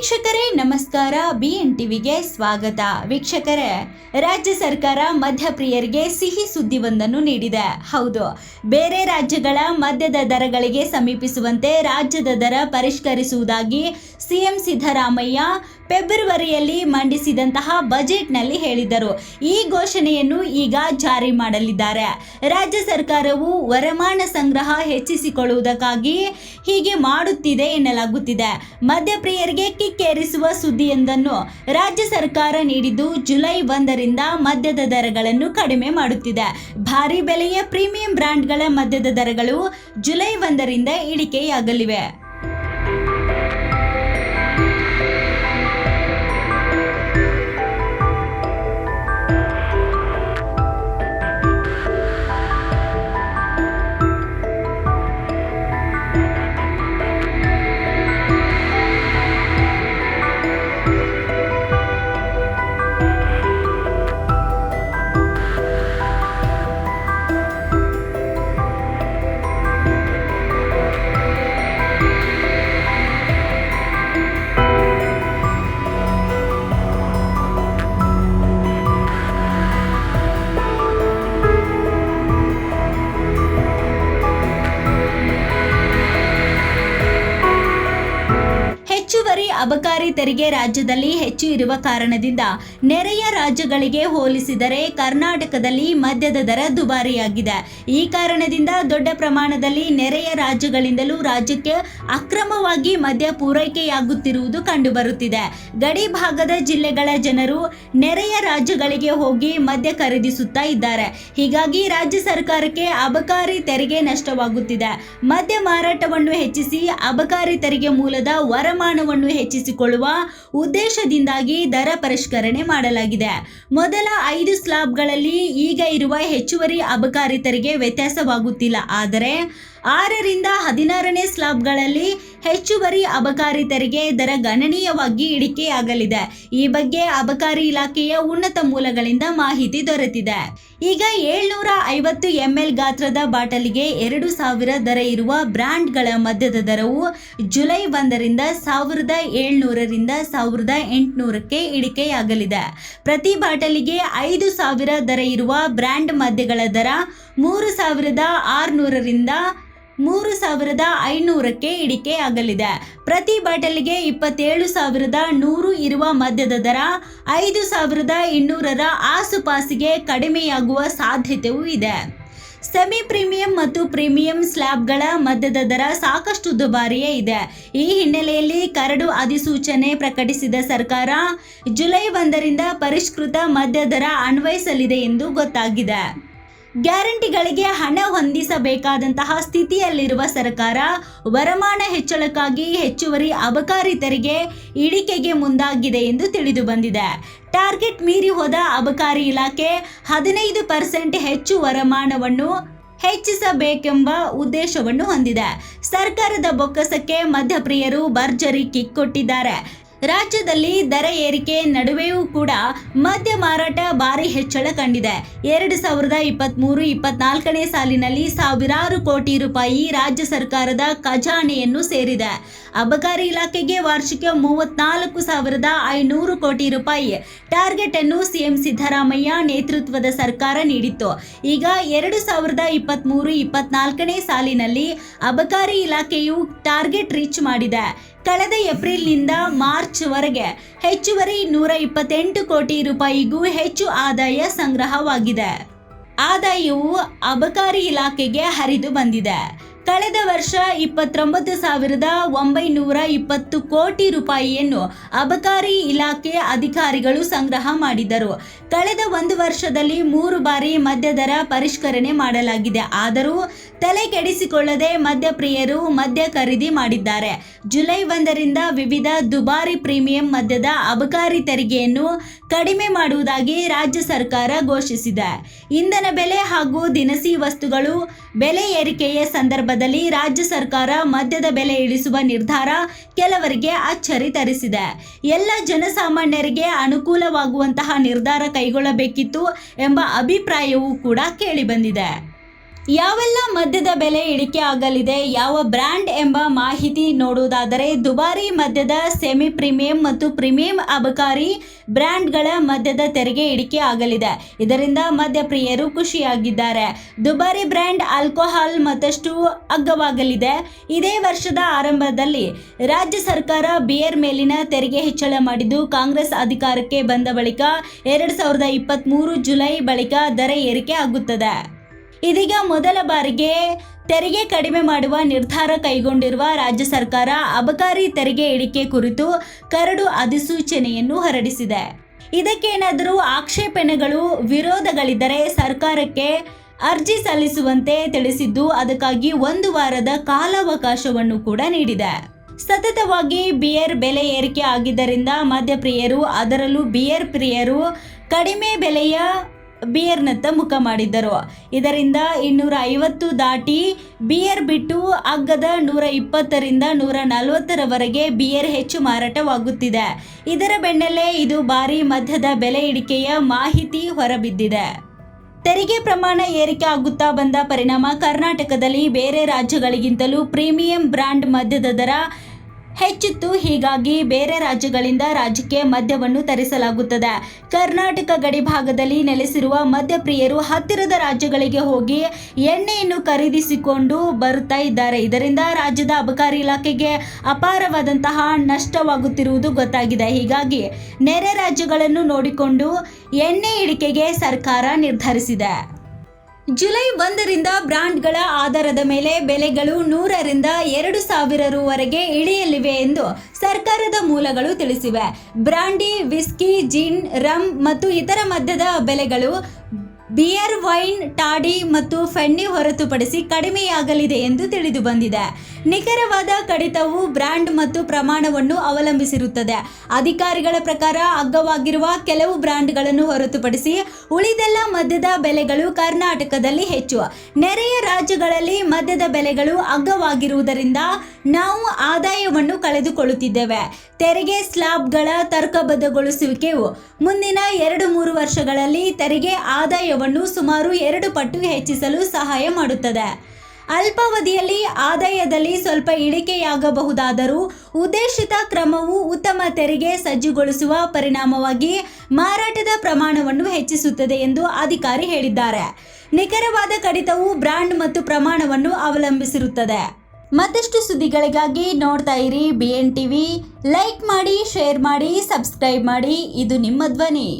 ವೀಕ್ಷಕರೇ, ನಮಸ್ಕಾರ. B N ಟಿವಿಗೆ ಸ್ವಾಗತ. ವೀಕ್ಷಕರೇ, ರಾಜ್ಯ ಸರ್ಕಾರ ಮಧ್ಯಪ್ರಿಯರಿಗೆ ಸಿಹಿ ಸುದ್ದಿವೊಂದನ್ನು ನೀಡಿದೆ. ಹೌದು, ಬೇರೆ ರಾಜ್ಯಗಳ ಮದ್ಯದ ದರಗಳಿಗೆ ಸಮೀಪಿಸುವಂತೆ ರಾಜ್ಯದ ದರ ಪರಿಷ್ಕರಿಸುವುದಾಗಿ ಸಿಎಂ ಸಿದ್ದರಾಮಯ್ಯ ಫೆಬ್ರವರಿಯಲ್ಲಿ ಮಂಡಿಸಿದಂತಹ ಬಜೆಟ್ನಲ್ಲಿ ಹೇಳಿದ್ದರು ಈ ಘೋಷಣೆಯನ್ನು ಈಗ ಜಾರಿ ಮಾಡಲಿದ್ದಾರೆ. ರಾಜ್ಯ ಸರ್ಕಾರವು ವರಮಾನ ಸಂಗ್ರಹ ಹೆಚ್ಚಿಸಿಕೊಳ್ಳುವುದಕ್ಕಾಗಿ ಹೀಗೆ ಮಾಡುತ್ತಿದೆ ಎನ್ನಲಾಗುತ್ತಿದೆ. ಮದ್ಯಪ್ರಿಯರಿಗೆ ಕಿಕ್ಕೇರಿಸುವ ಸುದ್ದಿಯೊಂದನ್ನು ರಾಜ್ಯ ಸರ್ಕಾರ ನೀಡಿದ್ದು ಜುಲೈ ಒಂದರಿಂದ ಮದ್ಯದ ದರಗಳನ್ನು ಕಡಿಮೆ ಮಾಡುತ್ತಿದೆ. ಭಾರಿ ಬೆಲೆಯ ಪ್ರೀಮಿಯಂ ಬ್ರ್ಯಾಂಡ್ಗಳ ಮದ್ಯದ ದರಗಳು ಜುಲೈ ಒಂದರಿಂದ ಇಳಿಕೆಯಾಗಲಿವೆ. ಅಬಕಾರಿ ತೆರಿಗೆ ರಾಜ್ಯದಲ್ಲಿ ಹೆಚ್ಚು ಇರುವ ಕಾರಣದಿಂದ ನೆರೆಯ ರಾಜ್ಯಗಳಿಗೆ ಹೋಲಿಸಿದರೆ ಕರ್ನಾಟಕದಲ್ಲಿ ಮದ್ಯದ ದರ ದುಬಾರಿಯಾಗಿದೆ. ಈ ಕಾರಣದಿಂದ ದೊಡ್ಡ ಪ್ರಮಾಣದಲ್ಲಿ ನೆರೆಯ ರಾಜ್ಯಗಳಿಂದಲೂ ರಾಜ್ಯಕ್ಕೆ ಅಕ್ರಮವಾಗಿ ಮದ್ಯ ಪೂರೈಕೆಯಾಗುತ್ತಿರುವುದು ಕಂಡುಬರುತ್ತಿದೆ. ಗಡಿ ಭಾಗದ ಜಿಲ್ಲೆಗಳ ಜನರು ನೆರೆಯ ರಾಜ್ಯಗಳಿಗೆ ಹೋಗಿ ಮದ್ಯ ಖರೀದಿಸುತ್ತಾ ಇದ್ದಾರೆ. ಹೀಗಾಗಿ ರಾಜ್ಯ ಸರ್ಕಾರಕ್ಕೆ ಅಬಕಾರಿ ತೆರಿಗೆ ನಷ್ಟವಾಗುತ್ತಿದೆ. ಮದ್ಯ ಮಾರಾಟವನ್ನು ಹೆಚ್ಚಿಸಿ ಅಬಕಾರಿ ತೆರಿಗೆ ಮೂಲದ ವರಮಾನವನ್ನು ಹೆಚ್ಚಿಸಿಕೊಳ್ಳುವ ಉದ್ದೇಶದಿಂದಾಗಿ ದರ ಪರಿಷ್ಕರಣೆ ಮಾಡಲಾಗಿದೆ. ಮೊದಲ ಐದು ಸ್ಲಾಬ್ಗಳಲ್ಲಿ ಈಗ ಇರುವ ಹೆಚ್ಚುವರಿ ಅಬಕಾರಿತರಿಗೆ ವ್ಯತ್ಯಾಸವಾಗುತ್ತಿಲ್ಲ. ಆದರೆ ಆರರಿಂದ ಹದಿನಾರನೇ ಸ್ಲಾಬ್ಗಳಲ್ಲಿ ಹೆಚ್ಚುವರಿ ಅಬಕಾರಿ ತೆರಿಗೆ ದರ ಗಣನೀಯವಾಗಿ ಇಳಿಕೆಯಾಗಲಿದೆ. ಈ ಬಗ್ಗೆ ಅಬಕಾರಿ ಇಲಾಖೆಯ ಉನ್ನತ ಮೂಲಗಳಿಂದ ಮಾಹಿತಿ ದೊರೆತಿದೆ. ಈಗ ಏಳ್ನೂರ ಐವತ್ತು ಎಂಎಲ್ ಗಾತ್ರದ ಬಾಟಲಿಗೆ ಎರಡು ಸಾವಿರ ದರ ಇರುವ ಬ್ರ್ಯಾಂಡ್ಗಳ ಮದ್ಯದ ದರವು ಜುಲೈ ಒಂದರಿಂದ ಸಾವಿರದ ಏಳ್ನೂರರಿಂದ ಸಾವಿರದ ಎಂಟುನೂರಕ್ಕೆ ಇಳಿಕೆಯಾಗಲಿದೆ. ಪ್ರತಿ ಬಾಟಲಿಗೆ ಐದು ಸಾವಿರ ದರ ಇರುವ ಬ್ರ್ಯಾಂಡ್ ಮದ್ಯಗಳ ದರ ಮೂರು ಸಾವಿರದ ಆರುನೂರರಿಂದ ಮೂರು ಸಾವಿರದ ಐನೂರಕ್ಕೆ ಇಳಿಕೆಯಾಗಲಿದೆ. ಪ್ರತಿ ಬಾಟಲಿಗೆ ಇಪ್ಪತ್ತೇಳು ಸಾವಿರದ ನೂರು ಇರುವ ಮದ್ಯದ ದರ, ಐದು ಸಾವಿರದ ಇನ್ನೂರರ ಆಸುಪಾಸಿಗೆ ಕಡಿಮೆಯಾಗುವ ಸಾಧ್ಯತೆಯೂ ಇದೆ. ಸೆಮಿ ಪ್ರೀಮಿಯಂ ಮತ್ತು ಪ್ರೀಮಿಯಂ ಸ್ಲ್ಯಾಬ್ಗಳ ಮದ್ಯದ ದರ ಸಾಕಷ್ಟು ದುಬಾರಿಯೇ ಇದೆ. ಈ ಹಿನ್ನೆಲೆಯಲ್ಲಿ ಕರಡು ಅಧಿಸೂಚನೆ ಪ್ರಕಟಿಸಿದ ಸರ್ಕಾರ, ಜುಲೈ ಒಂದರಿಂದ ಪರಿಷ್ಕೃತ ಮದ್ಯ ದರ ಅನ್ವಯಿಸಲಿದೆ ಎಂದು ಗೊತ್ತಾಗಿದೆ. ಗ್ಯಾರಂಟಿಗಳಿಗೆ ಹಣ ಹೊಂದಿಸಬೇಕಾದಂತಹ ಸ್ಥಿತಿಯಲ್ಲಿರುವ ಸರ್ಕಾರ ವರಮಾನ ಹೆಚ್ಚಳಕ್ಕಾಗಿ ಹೆಚ್ಚುವರಿ ಅಬಕಾರಿ ತೆರಿಗೆ ಇಳಿಕೆಗೆ ಮುಂದಾಗಿದೆ ಎಂದು ತಿಳಿದು ಬಂದಿದೆ. ಟಾರ್ಗೆಟ್ ಮೀರಿ ಹೋದ ಅಬಕಾರಿ ಇಲಾಖೆ ಹದಿನೈದು ಪರ್ಸೆಂಟ್ ಹೆಚ್ಚು ವರಮಾನವನ್ನು ಹೆಚ್ಚಿಸಬೇಕೆಂಬ ಉದ್ದೇಶವನ್ನು ಹೊಂದಿದೆ. ಸರ್ಕಾರದ ಬೊಕ್ಕಸಕ್ಕೆ ಮಧ್ಯಪ್ರಿಯರು ಭರ್ಜರಿ ಕಿಕ್ ಕೊಟ್ಟಿದ್ದಾರೆ. ರಾಜ್ಯದಲ್ಲಿ ದರ ಏರಿಕೆ ನಡುವೆಯೂ ಕೂಡ ಮದ್ಯ ಮಾರಾಟ ಭಾರಿ ಹೆಚ್ಚಳ ಕಂಡಿದೆ. ಎರಡು ಸಾವಿರದ ಇಪ್ಪತ್ತ್ಮೂರು ಇಪ್ಪತ್ನಾಲ್ಕನೇ ಸಾಲಿನಲ್ಲಿ ಸಾವಿರಾರು ಕೋಟಿ ರೂಪಾಯಿ ರಾಜ್ಯ ಸರ್ಕಾರದ ಖಜಾನೆಯನ್ನು ಸೇರಿದೆ. ಅಬಕಾರಿ ಇಲಾಖೆಗೆ ವಾರ್ಷಿಕ ಮೂವತ್ನಾಲ್ಕು ಸಾವಿರದ ಐನೂರು ಕೋಟಿ ರೂಪಾಯಿ ಟಾರ್ಗೆಟ್ ಅನ್ನು ಸಿಎಂ ಸಿದ್ದರಾಮಯ್ಯ ನೇತೃತ್ವದ ಸರ್ಕಾರ ನೀಡಿತ್ತು. ಈಗ ಎರಡು ಸಾವಿರದ ಇಪ್ಪತ್ತ್ಮೂರು ಇಪ್ಪತ್ನಾಲ್ಕನೇ ಸಾಲಿನಲ್ಲಿ ಅಬಕಾರಿ ಇಲಾಖೆಯು ಟಾರ್ಗೆಟ್ ರೀಚ್ ಮಾಡಿದೆ. ಕಳೆದ ಏಪ್ರಿಲ್ನಿಂದ ಮಾರ್ಚ್ವರೆಗೆ ಹೆಚ್ಚುವರಿ ನೂರ ಇಪ್ಪತ್ತೆಂಟು ಕೋಟಿ ರೂಪಾಯಿಗೂ ಹೆಚ್ಚು ಆದಾಯ ಸಂಗ್ರಹವಾಗಿದೆ. ಆದಾಯವು ಅಬಕಾರಿ ಇಲಾಖೆಗೆ ಹರಿದು ಬಂದಿದೆ. ಕಳೆದ ವರ್ಷ ಇಪ್ಪತ್ತೊಂಬತ್ತು ಸಾವಿರದ ಒಂಬೈನೂರ ಇಪ್ಪತ್ತು ಕೋಟಿ ರೂಪಾಯಿಯನ್ನು ಅಬಕಾರಿ ಇಲಾಖೆ ಅಧಿಕಾರಿಗಳು ಸಂಗ್ರಹ ಮಾಡಿದರು. ಕಳೆದ ಒಂದು ವರ್ಷದಲ್ಲಿ ಮೂರು ಬಾರಿ ಮದ್ಯದರ ಪರಿಷ್ಕರಣೆ ಮಾಡಲಾಗಿದೆ. ಆದರೂ ತಲೆ ಕೆಡಿಸಿಕೊಳ್ಳದೆ ಮದ್ಯಪ್ರಿಯರು ಮದ್ಯ ಖರೀದಿ ಮಾಡಿದ್ದಾರೆ. ಜುಲೈ ಒಂದರಿಂದ ವಿವಿಧ ದುಬಾರಿ ಪ್ರೀಮಿಯಂ ಮದ್ಯದ ಅಬಕಾರಿ ತೆರಿಗೆಯನ್ನು ಕಡಿಮೆ ಮಾಡುವುದಾಗಿ ರಾಜ್ಯ ಸರ್ಕಾರ ಘೋಷಿಸಿದೆ. ಇಂಧನ ಬೆಲೆ ಹಾಗೂ ದಿನಸಿ ವಸ್ತುಗಳು ಬೆಲೆ ಏರಿಕೆಯ ಸಂದರ್ಭದಲ್ಲಿ ರಾಜ್ಯ ಸರ್ಕಾರ ಮದ್ಯದ ಬೆಲೆ ಇಳಿಸುವ ನಿರ್ಧಾರ ಕೆಲವರಿಗೆ ಅಚ್ಚರಿ ತರಿಸಿದೆ. ಎಲ್ಲ ಜನಸಾಮಾನ್ಯರಿಗೆ ಅನುಕೂಲವಾಗುವಂತಹ ನಿರ್ಧಾರ ಕೈಗೊಳ್ಳಬೇಕಿತ್ತು ಎಂಬ ಅಭಿಪ್ರಾಯವೂ ಕೂಡ ಕೇಳಿಬಂದಿದೆ. ಯಾವೆಲ್ಲ ಮದ್ಯದ ಬೆಲೆ ಇಳಿಕೆ ಆಗಲಿದೆ, ಯಾವ ಬ್ರ್ಯಾಂಡ್ ಎಂಬ ಮಾಹಿತಿ ನೋಡುವುದಾದರೆ ದುಬಾರಿ ಮದ್ಯದ ಸೆಮಿ ಪ್ರೀಮಿಯಂ ಮತ್ತು ಪ್ರೀಮಿಯಂ ಅಬಕಾರಿ ಬ್ರ್ಯಾಂಡ್ಗಳ ಮದ್ಯದ ತೆರಿಗೆ ಇಳಿಕೆ ಆಗಲಿದೆ. ಇದರಿಂದ ಮದ್ಯ ಪ್ರಿಯರು ಖುಷಿಯಾಗಿದ್ದಾರೆ. ದುಬಾರಿ ಬ್ರ್ಯಾಂಡ್ ಆಲ್ಕೋಹಾಲ್ ಮತ್ತಷ್ಟು ಅಗ್ಗವಾಗಲಿದೆ. ಇದೇ ವರ್ಷದ ಆರಂಭದಲ್ಲಿ ರಾಜ್ಯ ಸರ್ಕಾರ ಬಿಯರ್ ಮೇಲಿನ ತೆರಿಗೆ ಹೆಚ್ಚಳ ಮಾಡಿದ್ದು, ಕಾಂಗ್ರೆಸ್ ಅಧಿಕಾರಕ್ಕೆ ಬಂದ ಬಳಿಕ ಎರಡು ಸಾವಿರದ ಇಪ್ಪತ್ತ್ಮೂರು ಜುಲೈ ಬಳಿಕ ದರ ಏರಿಕೆ ಆಗುತ್ತದೆ. ಇದೀಗ ಮೊದಲ ಬಾರಿಗೆ ತೆರಿಗೆ ಕಡಿಮೆ ಮಾಡುವ ನಿರ್ಧಾರ ಕೈಗೊಂಡಿರುವ ರಾಜ್ಯ ಸರ್ಕಾರ ಅಬಕಾರಿ ತೆರಿಗೆ ಇಳಿಕೆ ಕುರಿತು ಕರಡು ಅಧಿಸೂಚನೆಯನ್ನು ಹೊರಡಿಸಿದೆ. ಇದಕ್ಕೇನಾದರೂ ಆಕ್ಷೇಪಣೆಗಳು, ವಿರೋಧಗಳಿದ್ದರೆ ಸರ್ಕಾರಕ್ಕೆ ಅರ್ಜಿ ಸಲ್ಲಿಸುವಂತೆ ತಿಳಿಸಿದ್ದು ಅದಕ್ಕಾಗಿ ಒಂದು ವಾರದ ಕಾಲಾವಕಾಶವನ್ನು ಕೂಡ ನೀಡಿದೆ. ಸತತವಾಗಿ ಬಿಯರ್ ಬೆಲೆ ಏರಿಕೆ ಆಗಿದ್ದರಿಂದ ಮದ್ಯಪ್ರಿಯರು, ಅದರಲ್ಲೂ ಬಿಯರ್ ಪ್ರಿಯರು ಕಡಿಮೆ ಬೆಲೆಯ ಬಿಯರ್ನತ್ತ ಮುಖ ಮಾಡಿದ್ದರು. ಇದರಿಂದ ಇನ್ನೂರ ಐವತ್ತು ದಾಟಿ ಬಿಯರ್ ಬಿಟ್ಟು ಅಗ್ಗದ ನೂರ ಇಪ್ಪತ್ತರಿಂದ ನೂರ ನಲವತ್ತರವರೆಗೆ ಬಿಯರ್ ಹೆಚ್ಚು ಮಾರಾಟವಾಗುತ್ತಿದೆ. ಇದರ ಬೆನ್ನಲ್ಲೇ ಇದು ಭಾರಿ ಮಧ್ಯದ ಬೆಲೆ ಇಳಿಕೆಯ ಮಾಹಿತಿ ಹೊರಬಿದ್ದಿದೆ. ತೆರಿಗೆ ಪ್ರಮಾಣ ಏರಿಕೆ ಆಗುತ್ತಾ ಬಂದ ಪರಿಣಾಮ ಕರ್ನಾಟಕದಲ್ಲಿ ಬೇರೆ ರಾಜ್ಯಗಳಿಗಿಂತಲೂ ಪ್ರೀಮಿಯಂ ಬ್ರ್ಯಾಂಡ್ ಮದ್ಯದ ದರ ಹೆಚ್ಚಿತ್ತು. ಹೀಗಾಗಿ ಬೇರೆ ರಾಜ್ಯಗಳಿಂದ ರಾಜ್ಯಕ್ಕೆ ಮದ್ಯವನ್ನು ತರಿಸಲಾಗುತ್ತದೆ. ಕರ್ನಾಟಕ ಗಡಿ ಭಾಗದಲ್ಲಿ ನೆಲೆಸಿರುವ ಮದ್ಯಪ್ರಿಯರು ಹತ್ತಿರದ ರಾಜ್ಯಗಳಿಗೆ ಹೋಗಿ ಎಣ್ಣೆಯನ್ನು ಖರೀದಿಸಿಕೊಂಡು ಬರುತ್ತಾ ಇದ್ದಾರೆ. ಇದರಿಂದ ರಾಜ್ಯದ ಅಬಕಾರಿ ಇಲಾಖೆಗೆ ಅಪಾರವಾದಂತಹ ನಷ್ಟವಾಗುತ್ತಿರುವುದು ಗೊತ್ತಾಗಿದೆ. ಹೀಗಾಗಿ ನೆರೆ ರಾಜ್ಯಗಳನ್ನು ನೋಡಿಕೊಂಡು ಎಣ್ಣೆ ಇಳಿಕೆಗೆ ಸರ್ಕಾರ ನಿರ್ಧರಿಸಿದೆ. ಜುಲೈ ಒಂದರಿಂದ ಬ್ರಾಂಡ್ಗಳ ಆಧಾರದ ಮೇಲೆ ಬೆಲೆಗಳು ನೂರರಿಂದ ಎರಡು ಸಾವಿರ ರುವರೆಗೆ ಇಳಿಯಲಿವೆ ಎಂದು ಸರ್ಕಾರದ ಮೂಲಗಳು ತಿಳಿಸಿವೆ. ಬ್ರಾಂಡಿ, ವಿಸ್ಕಿ, ಜಿನ್ ರಮ್ ಮತ್ತು ಇತರ ಮದ್ಯದ ಬೆಲೆಗಳು ಬಿಯರ್, ವೈನ್, ಟಾಡಿ ಮತ್ತು ಫೆನ್ನಿ ಹೊರತುಪಡಿಸಿ ಕಡಿಮೆಯಾಗಲಿದೆ ಎಂದು ತಿಳಿದು ಬಂದಿದೆ. ನಿಖರವಾದ ಕಡಿತವು ಬ್ರ್ಯಾಂಡ್ ಮತ್ತು ಪ್ರಮಾಣವನ್ನು ಅವಲಂಬಿಸಿರುತ್ತದೆ. ಅಧಿಕಾರಿಗಳ ಪ್ರಕಾರ ಅಗ್ಗವಾಗಿರುವ ಕೆಲವು ಬ್ರ್ಯಾಂಡ್ಗಳನ್ನು ಹೊರತುಪಡಿಸಿ ಉಳಿದೆಲ್ಲ ಮದ್ಯದ ಬೆಲೆಗಳು ಕರ್ನಾಟಕದಲ್ಲಿ ಹೆಚ್ಚು. ನೆರೆಯ ರಾಜ್ಯಗಳಲ್ಲಿ ಮದ್ಯದ ಬೆಲೆಗಳು ಅಗ್ಗವಾಗಿರುವುದರಿಂದ ನಾವು ಆದಾಯವನ್ನು ಕಳೆದುಕೊಳ್ಳುತ್ತಿದ್ದೇವೆ. ತೆರಿಗೆ ಸ್ಲಾಬ್ಗಳ ತರ್ಕಬದ್ಧಗೊಳಿಸುವಿಕೆಯು ಮುಂದಿನ ಎರಡು ಮೂರು ವರ್ಷಗಳಲ್ಲಿ ತೆರಿಗೆ ಆದಾಯವನ್ನು ಸುಮಾರು ಎರಡು ಪಟ್ಟು ಹೆಚ್ಚಿಸಲು ಸಹಾಯ ಮಾಡುತ್ತದೆ. ಅಲ್ಪಾವಧಿಯಲ್ಲಿ ಆದಾಯದಲ್ಲಿ ಸ್ವಲ್ಪ ಇಳಿಕೆಯಾಗಬಹುದಾದರೂ ಉದ್ದೇಶಿತ ಕ್ರಮವು ಉತ್ತಮ ತೆರಿಗೆ ಸಜ್ಜುಗೊಳಿಸುವ ಪರಿಣಾಮವಾಗಿ ಮಾರಾಟದ ಪ್ರಮಾಣವನ್ನು ಹೆಚ್ಚಿಸುತ್ತದೆ ಎಂದು ಅಧಿಕಾರಿ ಹೇಳಿದ್ದಾರೆ. ನಿಖರವಾದ ಕಡಿತವು ಬ್ರ್ಯಾಂಡ್ ಮತ್ತು ಪ್ರಮಾಣವನ್ನು ಅವಲಂಬಿಸಿರುತ್ತದೆ. ಮತ್ತಷ್ಟು ಸುದ್ದಿಗಳಿಗಾಗಿ ನೋಡ್ತಾ ಇರಿ ಬಿ ಎನ್ ಟಿವಿ ಲೈಕ್ ಮಾಡಿ, ಶೇರ್ ಮಾಡಿ, ಸಬ್ಸ್ಕ್ರೈಬ್ ಮಾಡಿ. ಇದು ನಿಮ್ಮ ಧ್ವನಿ.